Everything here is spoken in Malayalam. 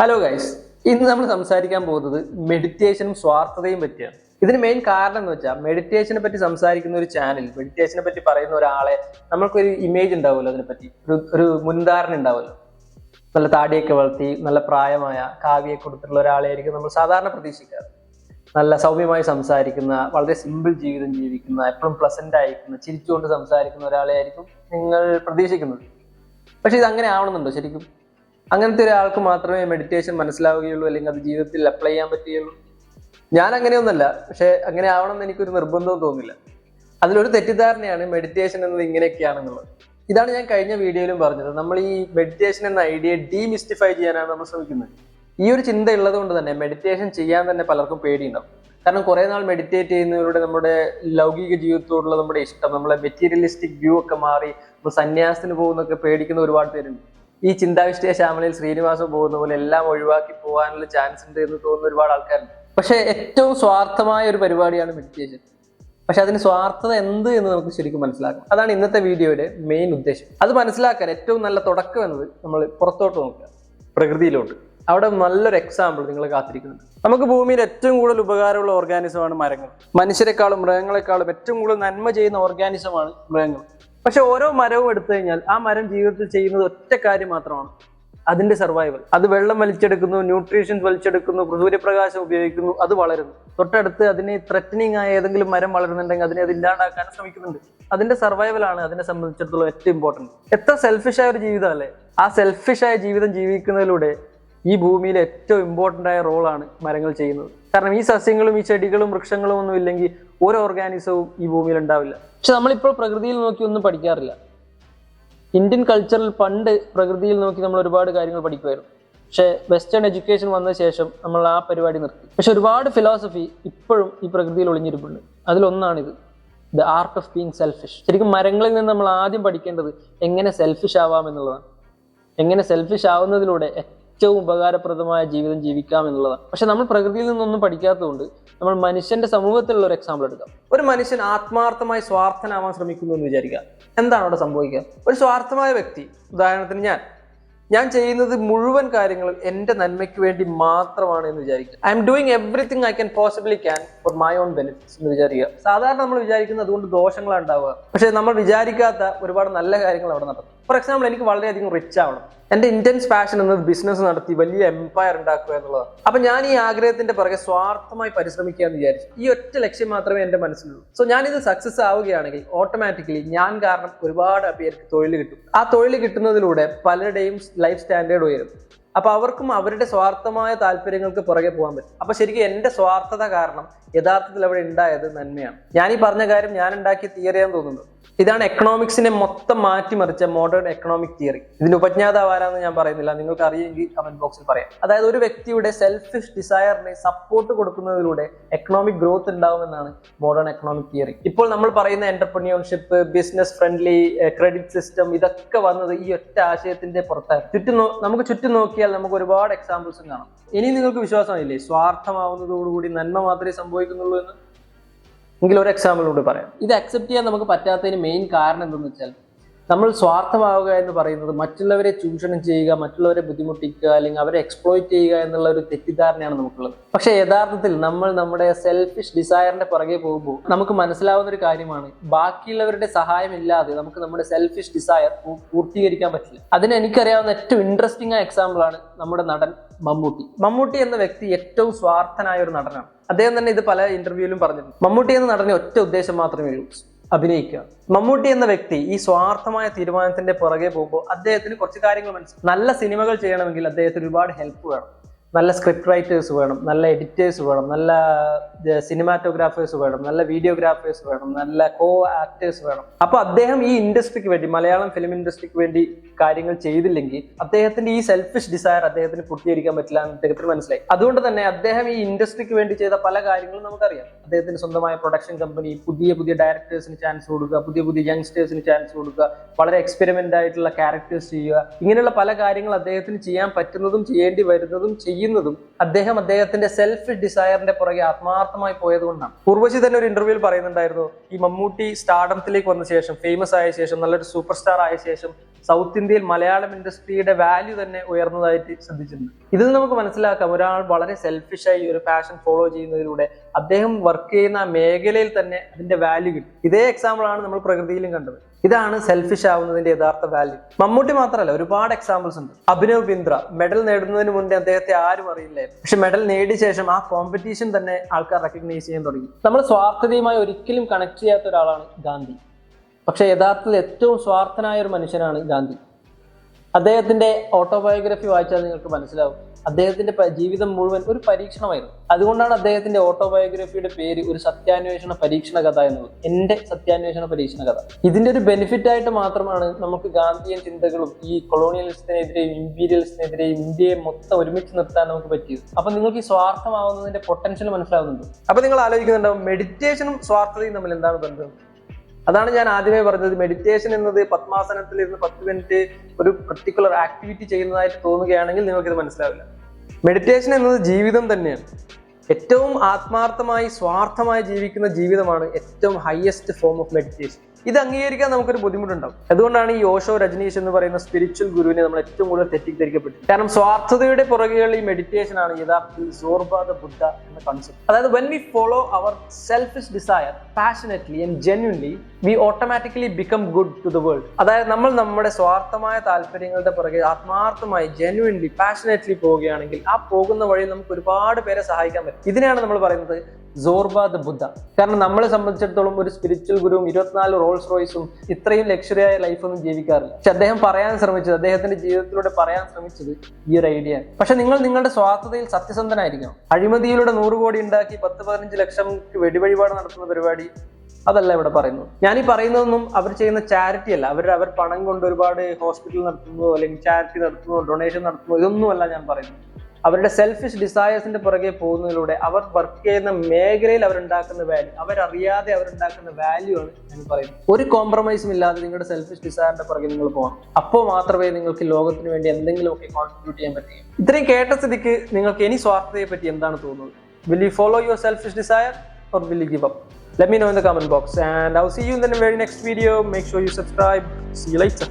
ഹലോ ഗൈസ് ഇന്ന് നമ്മൾ സംസാരിക്കാൻ പോകുന്നത് മെഡിറ്റേഷനും സ്വാർത്ഥതയും പറ്റിയാണ്. ഇതിന് മെയിൻ കാരണം എന്ന് വെച്ചാൽ മെഡിറ്റേഷനെ പറ്റി സംസാരിക്കുന്ന ഒരു ചാനൽ മെഡിറ്റേഷനെ പറ്റി പറയുന്ന ഒരാളെ നമ്മൾക്കൊരു ഇമേജ് ഉണ്ടാവുമല്ലോ അതിനെപ്പറ്റി. ഒരു ഒരു മുൻധാരണ ഉണ്ടാവുമല്ലോ. നല്ല താടിയൊക്കെ വളർത്തി നല്ല പ്രായമായ കാവ്യൊക്കെ കൊടുത്തിട്ടുള്ള ഒരാളെയായിരിക്കും നമ്മൾ സാധാരണ പ്രതീക്ഷിക്കാറ്. നല്ല സൗമ്യമായി സംസാരിക്കുന്ന വളരെ സിമ്പിൾ ജീവിതം ജീവിക്കുന്ന എപ്പോഴും പ്ലസന്റ് ആയിരിക്കുന്ന ചിരിച്ചുകൊണ്ട് സംസാരിക്കുന്ന ഒരാളെ ആയിരിക്കും നിങ്ങൾ പ്രതീക്ഷിക്കുന്നത്. പക്ഷെ ഇത് അങ്ങനെ ആവണമെന്നുണ്ടോ ശരിക്കും? അങ്ങനത്തെ ഒരാൾക്ക് മാത്രമേ മെഡിറ്റേഷൻ മനസ്സിലാവുകയുള്ളൂ അല്ലെങ്കിൽ അത് ജീവിതത്തിൽ അപ്ലൈ ചെയ്യാൻ പറ്റുകയുള്ളൂ. ഞാൻ അങ്ങനെയൊന്നല്ല പക്ഷെ അങ്ങനെ ആവണമെന്ന് എനിക്കൊരു നിർബന്ധവും തോന്നില്ല. അതിലൊരു തെറ്റിദ്ധാരണയാണ് മെഡിറ്റേഷൻ എന്നത് ഇങ്ങനെയൊക്കെയാണെന്നുള്ളത്. ഇതാണ് ഞാൻ കഴിഞ്ഞ വീഡിയോയിലും പറഞ്ഞത്. നമ്മൾ ഈ മെഡിറ്റേഷൻ എന്ന ഐഡിയ ഡീമിസ്റ്റിഫൈ ചെയ്യാനാണ് നമ്മൾ ശ്രമിക്കുന്നത്. ഈ ഒരു ചിന്ത ഉള്ളത് കൊണ്ട് തന്നെ മെഡിറ്റേഷൻ ചെയ്യാൻ തന്നെ പലർക്കും പേടിയുണ്ടാവും. കാരണം കുറെ നാൾ മെഡിറ്റേറ്റ് ചെയ്യുന്നവരുടെ നമ്മുടെ ലൗകിക ജീവിതത്തോടുള്ള നമ്മുടെ ഇഷ്ടം നമ്മളെ മെറ്റീരിയലിസ്റ്റിക് വ്യൂ ഒക്കെ മാറി നമ്മൾ സന്യാസത്തിന് പോകുന്നൊക്കെ പേടിക്കുന്ന ഒരുപാട് പേരുണ്ട്. ഈ ചിന്താവിഷ്ടയ ശ്യാമലയിൽ ശ്രീനിവാസം പോകുന്ന പോലെ എല്ലാം ഒഴിവാക്കി പോകാനുള്ള ചാൻസ് ഉണ്ട് എന്ന് തോന്നുന്ന ഒരുപാട് ആൾക്കാരുണ്ട്. പക്ഷെ ഏറ്റവും സ്വാർത്ഥമായ ഒരു പരിപാടിയാണ് മെഡിറ്റേഷൻ പക്ഷെ അതിന് സ്വാർത്ഥത എന്ത് എന്ന് നമുക്ക് ശരിക്കും മനസ്സിലാക്കാം. അതാണ് ഇന്നത്തെ വീഡിയോയുടെ മെയിൻ ഉദ്ദേശം. അത് മനസ്സിലാക്കാൻ ഏറ്റവും നല്ല തുടക്കം എന്നത് നമ്മൾ പുറത്തോട്ട് നോക്കുക. പ്രകൃതിയിലോട്ട്. അവിടെ നല്ലൊരു എക്സാമ്പിൾ നിങ്ങൾ കാത്തിരിക്കുന്നുണ്ട്. നമുക്ക് ഭൂമിയിൽ ഏറ്റവും കൂടുതൽ ഉപകാരമുള്ള ഓർഗാനിസമാണ് മരങ്ങൾ. മനുഷ്യരെക്കാളും മൃഗങ്ങളെക്കാളും ഏറ്റവും കൂടുതൽ നന്മ ചെയ്യുന്ന ഓർഗാനിസമാണ് മൃഗങ്ങൾ. പക്ഷെ ഓരോ മരവും എടുത്തു കഴിഞ്ഞാൽ ആ മരം ജീവിതത്തിൽ ചെയ്യുന്നത് ഒറ്റ കാര്യം മാത്രമാണ്. അതിന്റെ സർവൈവൽ അത് വെള്ളം വലിച്ചെടുക്കുന്നു ന്യൂട്രീഷൻസ് വലിച്ചെടുക്കുന്നു സൂര്യപ്രകാശം ഉപയോഗിക്കുന്നു അത് വളരുന്നു. തൊട്ടടുത്ത് അതിനെ ത്രറ്റനിങ് ആയ ഏതെങ്കിലും മരം വളരുന്നുണ്ടെങ്കിൽ അതിനെ അത് ഇല്ലാണ്ടാക്കാൻ ശ്രമിക്കുന്നുണ്ട്. അതിന്റെ സർവൈവലാണ് അതിനെ സംബന്ധിച്ചിടത്തോളം ഏറ്റവും ഇമ്പോർട്ടന്റ് എത്ര സെൽഫിഷ് ആയ ഒരു ജീവിതം അല്ലേ? ആ സെൽഫിഷ് ആയ ജീവിതം ജീവിക്കുന്നതിലൂടെ ഈ ഭൂമിയിലെ ഏറ്റവും ഇമ്പോർട്ടന്റ് ആയ റോളാണ് മരങ്ങൾ ചെയ്യുന്നത്. കാരണം ഈ സസ്യങ്ങളും ഈ ചെടികളും വൃക്ഷങ്ങളും ഒന്നും ഇല്ലെങ്കിൽ ഒരു ഓർഗാനിസവും ഈ ഭൂമിയിൽ ഉണ്ടാവില്ല. പക്ഷെ നമ്മളിപ്പോൾ പ്രകൃതിയിൽ നോക്കി ഒന്നും പഠിക്കാറില്ല. ഇന്ത്യൻ കൾച്ചറിൽ പണ്ട് പ്രകൃതിയിൽ നോക്കി നമ്മൾ ഒരുപാട് കാര്യങ്ങൾ പഠിക്കുമായിരുന്നു. പക്ഷേ വെസ്റ്റേൺ എഡ്യൂക്കേഷൻ വന്ന ശേഷം നമ്മൾ ആ പരിപാടി നിർത്തി. പക്ഷെ ഒരുപാട് ഫിലോസഫി ഇപ്പോഴും ഈ പ്രകൃതിയിൽ ഒളിഞ്ഞിരിപ്പുണ്ട്. അതിലൊന്നാണിത്. The art of being selfish ശരിക്കും മരങ്ങളിൽ നിന്ന് നമ്മൾ ആദ്യം പഠിക്കേണ്ടത് എങ്ങനെ സെൽഫിഷ് ആവാം എന്നുള്ളതാണ്. എങ്ങനെ സെൽഫിഷ് ആവുന്നതിലൂടെ ഏറ്റവും ഉപകാരപ്രദമായ ജീവിതം ജീവിക്കാം എന്നുള്ളതാണ്. പക്ഷെ നമ്മൾ പ്രകൃതിയിൽ നിന്നൊന്നും പഠിക്കാത്തതുകൊണ്ട് നമ്മൾ മനുഷ്യന്റെ സമൂഹത്തിലുള്ള ഒരു എക്സാമ്പിൾ എടുക്കാം. ഒരു മനുഷ്യൻ ആത്മാർത്ഥമായി സ്വാർത്ഥനാവാൻ ശ്രമിക്കുന്നു എന്ന് വിചാരിക്കുക. എന്താണ് അവിടെ സംഭവിക്കുക? ഒരു സ്വാർത്ഥമായ വ്യക്തി ഉദാഹരണത്തിന് ഞാൻ. ഞാൻ ചെയ്യുന്നത് മുഴുവൻ കാര്യങ്ങളും എന്റെ നന്മയ്ക്ക് വേണ്ടി മാത്രമാണ് എന്ന് വിചാരിക്കുക. I'm doing everything I can possibly can for my own benefits എന്ന് വിചാരിക്കുക. സാധാരണ നമ്മൾ വിചാരിക്കുന്നത് അതുകൊണ്ട് ദോഷങ്ങളാണ് ഉണ്ടാവുക. പക്ഷേ നമ്മൾ വിചാരിക്കാത്ത ഒരുപാട് നല്ല കാര്യങ്ങൾ അവിടെ നടക്കും. ഫോർ എക്സാമ്പിൾ എനിക്ക് വളരെയധികം റിച്ച് ആവണം. എന്റെ ഇന്റൻസ് പാഷൻ എന്നത് ബിസിനസ് നടത്തി വലിയ എംപയർ ഉണ്ടാക്കുക എന്നുള്ളതാണ്. അപ്പൊ ഞാൻ ഈ ആഗ്രഹത്തിന്റെ പുറകെ സ്വാർത്ഥമായി പരിശ്രമിക്കുക എന്ന് വിചാരിച്ചു. ഈ ഒറ്റ ലക്ഷ്യം മാത്രമേ എന്റെ മനസ്സിലുള്ളൂ. സോ ഞാനിത് സക്സസ് ആവുകയാണെങ്കിൽ ഓട്ടോമാറ്റിക്കലി ഞാൻ കാരണം ഒരുപാട് പേർക്ക് തൊഴിൽ കിട്ടും. ആ തൊഴിൽ കിട്ടുന്നതിലൂടെ പലരുടെയും ലൈഫ് സ്റ്റാൻഡേർഡ് ഉയരും. അപ്പൊ അവർക്കും അവരുടെ സ്വാർത്ഥമായ താല്പര്യങ്ങൾക്ക് പുറകെ പോകാൻ പറ്റും. അപ്പൊ ശരിക്കും എന്റെ സ്വാർത്ഥത കാരണം യഥാർത്ഥത്തിൽ അവിടെ ഉണ്ടായത് നന്മയാണ്. ഞാൻ ഈ പറഞ്ഞ കാര്യം ഞാൻ ഉണ്ടാക്കിയ തിയറിയാന്ന് തോന്നുന്നു. ഇതാണ് എക്കണോമിക്സിനെ മൊത്തം മാറ്റിമറിച്ച മോഡേൺ എക്കണോമിക് തിയറി ഇതിന് ഉപജ്ഞാതാവ് ആരാന്ന് ഞാൻ പറയുന്നില്ല. നിങ്ങൾക്ക് അറിയുമെങ്കിൽ കമന്റ് ബോക്സിൽ പറയാം. അതായത് ഒരു വ്യക്തിയുടെ സെൽഫിഷ് ഡിസയറിനെ സപ്പോർട്ട് കൊടുക്കുന്നതിലൂടെ എക്കണോമിക് ഗ്രോത്ത് ഉണ്ടാവുമെന്നാണ് മോഡേൺ എക്കണോമിക് തിയറി ഇപ്പോൾ നമ്മൾ പറയുന്ന entrepreneurship business friendly credit system ഇതൊക്കെ വന്നത് ഈ ഒറ്റ ആശയത്തിന്റെ പുറത്താണ്. ചുറ്റും നമുക്ക് ചുറ്റും നോക്കിയാൽ നമുക്ക് ഒരുപാട് എക്സാമ്പിൾസും കാണാം. ഇനി നിങ്ങൾക്ക് വിശ്വാസമില്ലേ സ്വാർത്ഥമാവുന്നതോടുകൂടി നന്മ മാത്രമേ സംഭവിക്കുന്നുള്ളൂ എന്ന്? എങ്കിൽ ഒരു എക്സാമ്പിൾ കൂടി പറയാം. ഇത് അക്സെപ്റ്റ് ചെയ്യാൻ നമുക്ക് പറ്റാത്തതിന് മെയിൻ കാരണം എന്തെന്ന് വെച്ചാൽ നമ്മൾ സ്വാർത്ഥമാവുക എന്ന് പറയുന്നത് മറ്റുള്ളവരെ ചൂഷണം ചെയ്യുക മറ്റുള്ളവരെ ബുദ്ധിമുട്ടിക്കുക അല്ലെങ്കിൽ അവരെ എക്സ്പ്ലോയിറ്റ് ചെയ്യുക എന്നുള്ള ഒരു തെറ്റിദ്ധാരണയാണ് നമുക്കുള്ളത്. പക്ഷേ യഥാർത്ഥത്തിൽ നമ്മൾ നമ്മുടെ സെൽഫിഷ് ഡിസയറിന്റെ പുറകെ പോകുമ്പോൾ നമുക്ക് മനസ്സിലാവുന്ന ഒരു കാര്യമാണ് ബാക്കിയുള്ളവരുടെ സഹായം ഇല്ലാതെ നമുക്ക് നമ്മുടെ സെൽഫിഷ് ഡിസയർ പൂർത്തീകരിക്കാൻ പറ്റില്ല. അതിന് എനിക്കറിയാവുന്ന ഏറ്റവും ഇൻട്രസ്റ്റിംഗ് ആയ എക്സാമ്പിൾ ആണ് നമ്മുടെ നടൻ മമ്മൂട്ടി. മമ്മൂട്ടി എന്ന വ്യക്തി ഏറ്റവും സ്വാർത്ഥനായ ഒരു നടനാണ്. അദ്ദേഹം തന്നെ ഇത് പല ഇന്റർവ്യൂവിലും പറഞ്ഞിട്ടുണ്ട്. മമ്മൂട്ടി എന്ന നടന് ഒറ്റ ഉദ്ദേശം മാത്രമേ ഉള്ളൂ. അഭിനയിക്കുക. മമ്മൂട്ടി എന്ന വ്യക്തി ഈ സ്വാർത്ഥമായ തീരുമാനത്തിന്റെ പുറകെ പോകുമ്പോൾ അദ്ദേഹത്തിന് കുറച്ച് കാര്യങ്ങൾ മനസ്സിലാക്കും നല്ല സിനിമകൾ ചെയ്യണമെങ്കിൽ അദ്ദേഹത്തിന് ഒരുപാട് ഹെൽപ്പ് വേണം. നല്ല സ്ക്രിപ്റ്റ് റൈറ്റേഴ്സ് വേണം നല്ല എഡിറ്റേഴ്സ് വേണം നല്ല സിനിമാറ്റോഗ്രാഫേഴ്സ് വേണം നല്ല വീഡിയോഗ്രാഫേഴ്സ് വേണം നല്ല കോ ആക്ടേഴ്സ് വേണം. അപ്പൊ അദ്ദേഹം ഈ ഇൻഡസ്ട്രിക്ക് വേണ്ടി മലയാളം ഫിലിം ഇൻഡസ്ട്രിക്ക് വേണ്ടി കാര്യങ്ങൾ ചെയ്തില്ലെങ്കിൽ അദ്ദേഹത്തിന്റെ ഈ സെൽഫിഷ് ഡിസയർ അദ്ദേഹത്തിന് പൂർത്തീകരിക്കാൻ പറ്റില്ല എന്ന് അദ്ദേഹത്തിന് മനസ്സിലായി. അതുകൊണ്ട് തന്നെ അദ്ദേഹം ഈ ഇൻഡസ്ട്രിക്ക് വേണ്ടി ചെയ്ത പല കാര്യങ്ങളും നമുക്കറിയാം. അദ്ദേഹത്തിന് സ്വന്തമായ പ്രൊഡക്ഷൻ കമ്പനി പുതിയ പുതിയ ഡയറക്ടേഴ്സിന് ചാൻസ് കൊടുക്കുക പുതിയ പുതിയ യങ്സ്റ്റേഴ്സിന് ചാൻസ് കൊടുക്കുക വളരെ എക്സ്പെരിമെന്റ് ആയിട്ടുള്ള ക്യാരക്ടേഴ്സ് ചെയ്യുക ഇങ്ങനെയുള്ള പല കാര്യങ്ങൾ അദ്ദേഹത്തിന് ചെയ്യാൻ പറ്റുന്നതും ചെയ്യേണ്ടി വരുന്നതും ചെയ്യുന്നതും അദ്ദേഹം അദ്ദേഹത്തിന്റെ സെൽഫ് ഡിസയറിന്റെ പുറകെ ആത്മാർത്ഥമായി പോയതുകൊണ്ടാണ് ഉർവശി തന്നെ ഒരു ഇന്റർവ്യൂവിൽ പറയുന്നുണ്ടായിരുന്നു ഈ മമ്മൂട്ടി സ്റ്റാർഡത്തിലേക്ക് വന്ന ശേഷം ഫേമസ് ആയ ശേഷം നല്ലൊരു സൂപ്പർ സ്റ്റാർ ആയ ശേഷം സൗത്ത് ഇന്ത്യയിൽ മലയാളം ഇൻഡസ്ട്രിയുടെ വാല്യൂ തന്നെ ഉയർന്നതായിട്ട് ശ്രദ്ധിച്ചിട്ടുണ്ട്. ഇതിൽ നമുക്ക് മനസ്സിലാക്കാം ഒരാൾ വളരെ സെൽഫിഷായി ഒരു പാഷൻ ഫോളോ ചെയ്യുന്നതിലൂടെ അദ്ദേഹം വർക്ക് ചെയ്യുന്ന മേഖലയിൽ തന്നെ അതിന്റെ വാല്യൂ കിട്ടും. ഇതേ എക്സാമ്പിൾ ആണ് നമ്മൾ പ്രകൃതിയിലും കണ്ടത്. ഇതാണ് സെൽഫിഷ് ആവുന്നതിന്റെ യഥാർത്ഥ വാല്യൂ മമ്മൂട്ടി മാത്രമല്ല ഒരുപാട് എക്സാമ്പിൾസ് ഉണ്ട്. അഭിനവ് ബിന്ദ്ര മെഡൽ നേടുന്നതിന് മുന്നേ അദ്ദേഹത്തെ ആരും അറിയില്ലായിരുന്നു. പക്ഷെ മെഡൽ നേടിയ ശേഷം ആ കോമ്പറ്റീഷൻ തന്നെ ആൾക്കാർ റെക്കഗ്നൈസ് ചെയ്യാൻ തുടങ്ങി. നമ്മൾ സ്വാർത്ഥതയുമായി ഒരിക്കലും കണക്ട് ചെയ്യാത്ത ഒരാളാണ് ഗാന്ധി. പക്ഷെ യഥാർത്ഥത്തിൽ ഏറ്റവും സ്വാർത്ഥനായ ഒരു മനുഷ്യനാണ് ഗാന്ധി. അദ്ദേഹത്തിന്റെ ഓട്ടോബയോഗ്രഫി വായിച്ചാൽ നിങ്ങൾക്ക് മനസ്സിലാവും. അദ്ദേഹത്തിന്റെ ജീവിതം മുഴുവൻ ഒരു പരീക്ഷണമായിരുന്നു. അതുകൊണ്ടാണ് അദ്ദേഹത്തിന്റെ ഓട്ടോബയോഗ്രഫിയുടെ പേര് ഒരു സത്യാന്വേഷണ പരീക്ഷണ കഥ എന്നത് എന്റെ സത്യാന്വേഷണ പരീക്ഷണ കഥ ഇതിന്റെ ഒരു ബെനിഫിറ്റ് ആയിട്ട് മാത്രമാണ് നമുക്ക് ഗാന്ധിയൻ ചിന്തകളും ഈ കൊളോണിയലിസത്തിനെതിരെയും ഇമ്പീരിയലിസത്തിനെതിരെയും ഇന്ത്യയെ മൊത്തം ഒരുമിച്ച് നിർത്താൻ നമുക്ക് പറ്റിയത്. അപ്പൊ നിങ്ങൾക്ക് ഈ സ്വാർത്ഥമാവുന്നതിന്റെ പൊട്ടൻഷ്യൽ മനസ്സിലാവുന്നുണ്ട്? അപ്പൊ നിങ്ങൾ ആലോചിക്കുന്നുണ്ടാവും മെഡിറ്റേഷനും സ്വാർത്ഥതയും തമ്മിൽ എന്താണ് ബന്ധം? അതാണ് ഞാൻ ആദ്യമേ പറഞ്ഞത്. മെഡിറ്റേഷൻ എന്നത് പത്മാസനത്തിൽ ഇരുന്ന് പത്ത് മിനിറ്റ് ഒരു പർട്ടിക്കുലർ ആക്ടിവിറ്റി ചെയ്യുന്നതായിട്ട് തോന്നുകയാണെങ്കിൽ നിങ്ങൾക്ക് ഇത് മനസ്സിലാവില്ല. മെഡിറ്റേഷൻ എന്നത് ജീവിതം തന്നെയാണ്. ഏറ്റവും ആത്മാർത്ഥമായി സ്വാർത്ഥമായി ജീവിക്കുന്ന ജീവിതമാണ് ഏറ്റവും ഹയസ്റ്റ് ഫോം ഓഫ് മെഡിറ്റേഷൻ ഇത് അംഗീകരിക്കാൻ നമുക്കൊരു ബുദ്ധിമുട്ടുണ്ടാവും. അതുകൊണ്ടാണ് ഈ ഓഷോ രജനീഷ് എന്ന് പറയുന്ന സ്പിരിച്വൽ ഗുരുവിനെ നമ്മൾ ഏറ്റവും കൂടുതൽ തെറ്റിദ്ധരിക്കപ്പെട്ടത്. കാരണം സ്വാർത്ഥതയുടെ പുറകെയുള്ള ഈ മെഡിറ്റേഷൻ ആണ് യഥാർത്ഥത്തിൽ സോർബാദ ബുദ്ധ എന്ന കൺസെപ്റ്റ് അതായത് when we follow our selfish desire passionately and genuinely we automatically become good to the world അതായത് നമ്മൾ നമ്മുടെ സ്വാർത്ഥമായ താല്പര്യങ്ങളുടെ പുറകെ ആത്മാർത്ഥമായി ജെന്യൂൻലി പാഷനറ്റ്ലി പോവുകയാണെങ്കിൽ ആ പോകുന്ന വഴി നമുക്ക് ഒരുപാട് പേരെ സഹായിക്കാൻ പറ്റും. ഇതിനെയാണ് നമ്മൾ പറയുന്നത് സോർബാദ ബുദ്ധ കാരണം നമ്മളെ സംബന്ധിച്ചിടത്തോളം ഒരു സ്പിരിച്വൽ ഗുരുവും ഇരുപത്തിനാല് റോൾസ് റോയ്സും ഇത്രയും ലക്ഷറി ആയ ലൈഫൊന്നും ജീവിക്കാറില്ല. പക്ഷെ അദ്ദേഹം പറയാൻ ശ്രമിച്ചത് അദ്ദേഹത്തിന്റെ ജീവിതത്തിലൂടെ പറയാൻ ശ്രമിച്ചത് ഈ ഒരു ഐഡിയ പക്ഷെ നിങ്ങൾ നിങ്ങളുടെ സ്വാർത്ഥതയിൽ സത്യസന്ധനായിരിക്കണം. അഴിമതിയിലൂടെ നൂറ് കോടി ഉണ്ടാക്കി പത്ത് പതിനഞ്ച് ലക്ഷം വെടിവഴിപാട് നടത്തുന്ന പരിപാടി അതല്ല ഇവിടെ പറയുന്നത്. ഞാൻ ഈ പറയുന്നതൊന്നും അവർ ചെയ്യുന്ന ചാരിറ്റി അല്ല. അവർ അവർ പണം കൊണ്ട് ഒരുപാട് ഹോസ്പിറ്റൽ നടത്തുന്നതോ അല്ലെങ്കിൽ ചാരിറ്റി നടത്തുന്നതോ ഡൊണേഷൻ നടത്തുന്നതോ ഇതൊന്നുമല്ല ഞാൻ പറയുന്നത്. അവരുടെ സെൽഫിഷ് ഡിസയേഴ്സിന്റെ പുറകെ പോകുന്നതിലൂടെ അവർ വർക്ക് ചെയ്യുന്ന മേഖലയിൽ അവരുണ്ടാക്കുന്ന വാല്യൂ അവരറിയാതെ അവരുണ്ടാക്കുന്ന വാല്യൂ ആണ് ഞാൻ പറയുന്നത് ഒരു കോംപ്രമൈസും ഇല്ലാതെ നിങ്ങളുടെ സെൽഫിഷ് ഡിസയറിന്റെ പുറകെ നിങ്ങൾ പോകണം അപ്പോൾ മാത്രമേ നിങ്ങൾക്ക് ലോകത്തിന് വേണ്ടി എന്തെങ്കിലുമൊക്കെ കോൺട്രിബ്യൂട്ട് ചെയ്യാൻ പറ്റുകയും ഇത്രയും കേട്ട സ്ഥിതിക്ക് നിങ്ങൾക്ക് എനി സ്വാർത്ഥതയെ പറ്റി എന്താണ് തോന്നുന്നത് will you follow your selfish desire or will you give up? Let me know in the comment box and I'll see you in the very next video. Make sure you subscribe. See you later.